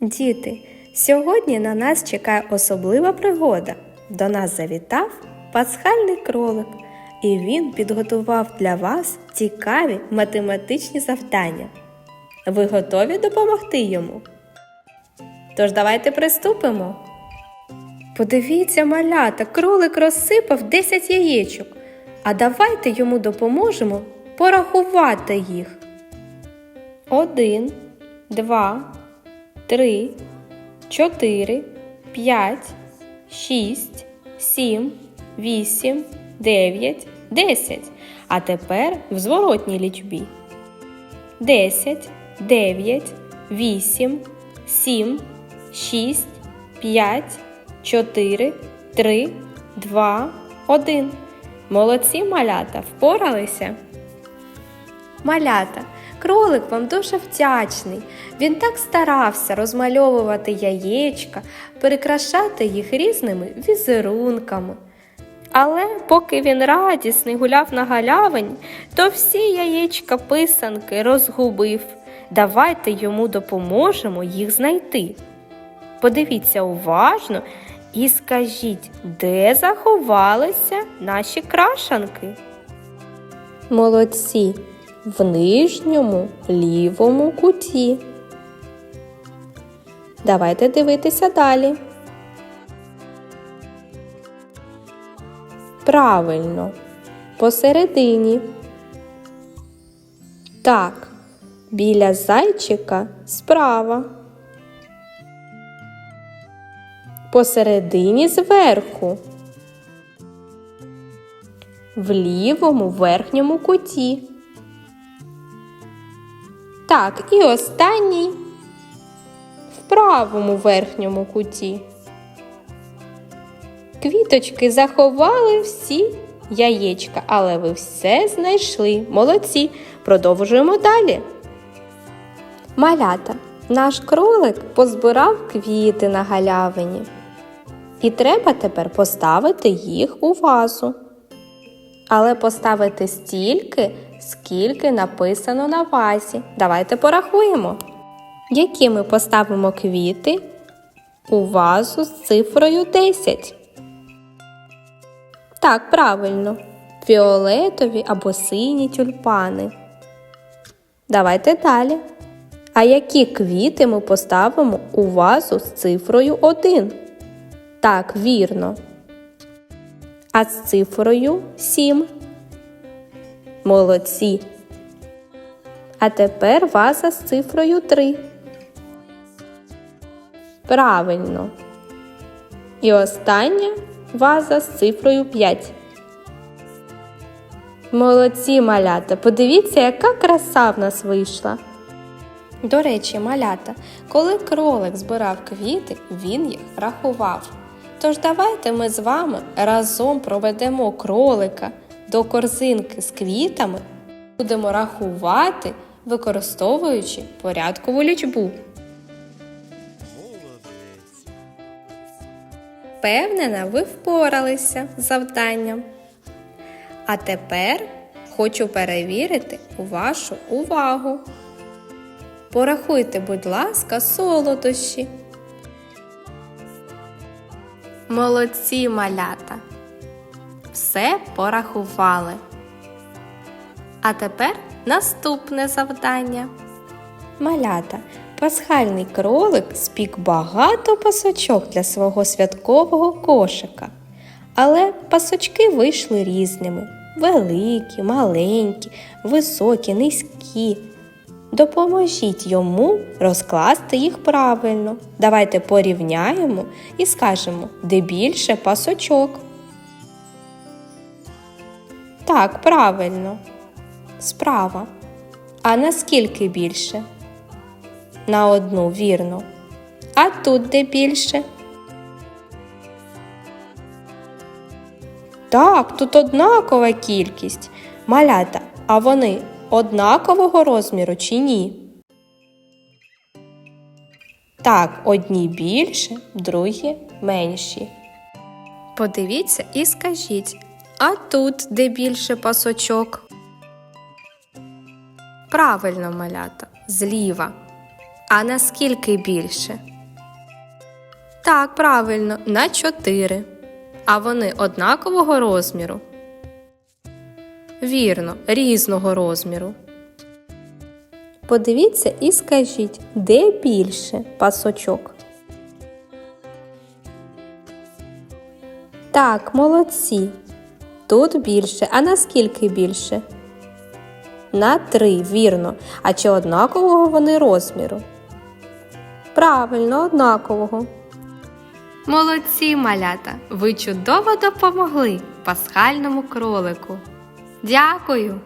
Діти, сьогодні на нас чекає особлива пригода. До нас завітав пасхальний кролик, і він підготував для вас цікаві математичні завдання. Ви готові допомогти йому? Тож давайте приступимо. Подивіться, малята, кролик розсипав 10 яєчок, а давайте йому допоможемо порахувати їх. Один, два, три, чотири, п'ять, шість, сім, вісім, дев'ять, десять. А тепер в зворотній лічбі. Десять, дев'ять, вісім, сім, шість, п'ять, чотири, три, два, один. Молодці малята впоралися. Малята, кролик вам дуже вдячний. Він так старався розмальовувати яєчка, перекрашати їх різними візерунками. Але поки він радісний гуляв на галявині, то всі яєчка писанки розгубив. Давайте йому допоможемо їх знайти. Подивіться уважно і скажіть, де заховалися наші крашанки? Молодці в нижньому лівому куті. Давайте дивитися далі. Правильно, посередині. Так, біля зайчика справа. Посередині зверху. В лівому верхньому куті. Так, і останній в правому верхньому куті. Квіточки заховали всі яєчка, але ви все знайшли. Молодці. Продовжуємо далі. Малята, наш кролик позбирав квіти на галявині. І треба тепер поставити їх у вазу. Але поставити стільки, скільки написано на вазі. Давайте порахуємо. Які ми поставимо квіти у вазу з цифрою 10? Так, правильно. Фіолетові або сині тюльпани. Давайте далі. А які квіти ми поставимо у вазу з цифрою 1? Так, вірно. А з цифрою 7. Молодці. А тепер ваза з цифрою 3. Правильно. І остання ваза з цифрою 5. Молодці малята. Подивіться, яка краса в нас вийшла. До речі, малята, коли кролик збирав квіти, він їх рахував. Тож давайте ми з вами разом проведемо кролика до корзинки з квітами, будемо рахувати, використовуючи порядкову лічбу. Впевнена, ви впоралися з завданням. А тепер хочу перевірити вашу увагу. Порахуйте, будь ласка, солодощі. Молодці малята. Все порахували. А тепер наступне завдання. Малята, пасхальний кролик спік багато пасочок для свого святкового кошика. Але пасочки вийшли різними: великі, маленькі, високі, низькі. Допоможіть йому розкласти їх правильно. Давайте порівняємо і скажемо, де більше пасочок. Так, правильно. Справа. А наскільки більше? На одну, вірно. А тут де більше? Так, тут однакова кількість. Малята, а вони однакового розміру чи ні? Так, одні більше, другі менші. Подивіться і скажіть, а тут де більше пасочок? Правильно, малята, зліва. А наскільки більше? Так, правильно, на 4. А вони однакового розміру? Вірно, різного розміру. Подивіться і скажіть, де більше пасочок? Так, молодці. Тут більше. А наскільки більше? На три, вірно. А чи однакового вони розміру? Правильно, однакового. Молодці, малята! Ви чудово допомогли пасхальному кролику. Дякую!